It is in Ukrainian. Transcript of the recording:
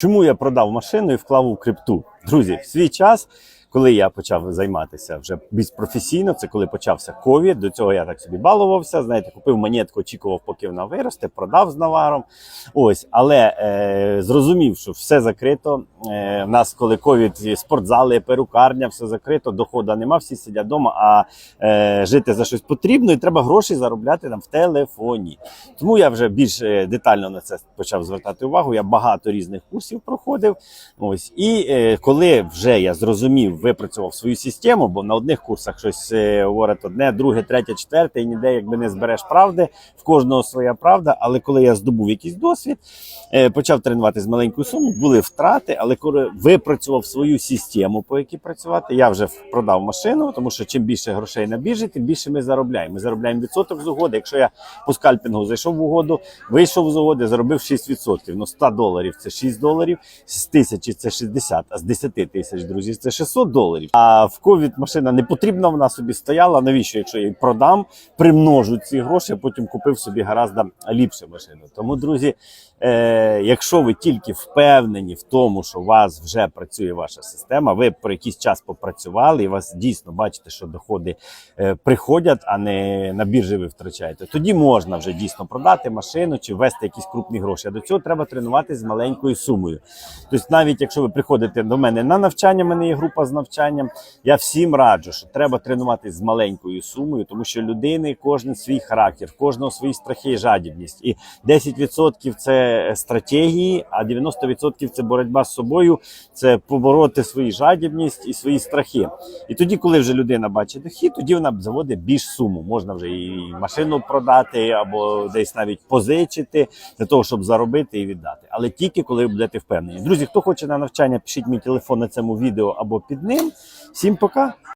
Чому я продав машину і вклав у крипту? Друзі, в свій час, коли я почав займатися вже більш професійно, це коли почався ковід. До цього я так собі балувався. Знаєте, купив монетку, очікував, поки вона виросте, продав з наваром. Ось, але е, зрозумів, що все закрито. Е, в нас, коли ковід, спортзали, перукарня, все закрито, доходу нема, всі сидять вдома, а е, жити за щось потрібно, і треба гроші заробляти там в телефоні. Тому я вже більш е, детально на це почав звертати увагу. Я багато різних курсів проходив. Ось і е, коли вже я зрозумів, випрацював свою систему, бо на одних курсах щось е, говорять одне, друге, третє, четверте, і ніде якби не збереш правди, в кожного своя правда. Але коли я здобув якийсь досвід, е, почав тренувати з маленькою суму, були втрати, але коли випрацював свою систему, по якій працювати, я вже продав машину, тому що чим більше грошей на біржі, тим більше ми заробляємо. Ми заробляємо відсоток з угоди. Якщо я по скальпінгу зайшов в угоду, вийшов з угоди, заробив 6%. Ну 100 доларів це 6 доларів, з тисячі це 60, а з 10 тисяч друзів це 600 доларів. А в ковід машина не потрібна, вона собі стояла. Навіщо? Якщо я її продам, примножу ці гроші, а потім купив собі гораздо ліпше машину. Тому, друзі, е, якщо ви тільки впевнені в тому, що у вас вже працює ваша система, ви про якийсь час попрацювали, і вас дійсно бачите, що доходи е, приходять, а не на біржі ви втрачаєте. Тоді можна вже дійсно продати машину чи ввести якісь крупні гроші. А до цього треба тренуватися з маленькою сумою. Тобто, навіть якщо ви приходите до мене на навчання, в мене є група з навчанням. Я всім раджу, що треба тренуватися з маленькою сумою, тому що людини кожен свій характер, кожного свої страхи і жадібність. І 10% це стратегії, а 90% це боротьба з собою, це побороти свою жадібність і свої страхи. І тоді, коли вже людина бачить дохід, тоді вона заводить більш суму. Можна вже і машину продати, або десь навіть позичити для того, щоб заробити і віддати. Але тільки коли ви будете впевнені. Друзі, хто хоче на навчання, пишіть мій телефон на цьому відео або під ним. Всім пока.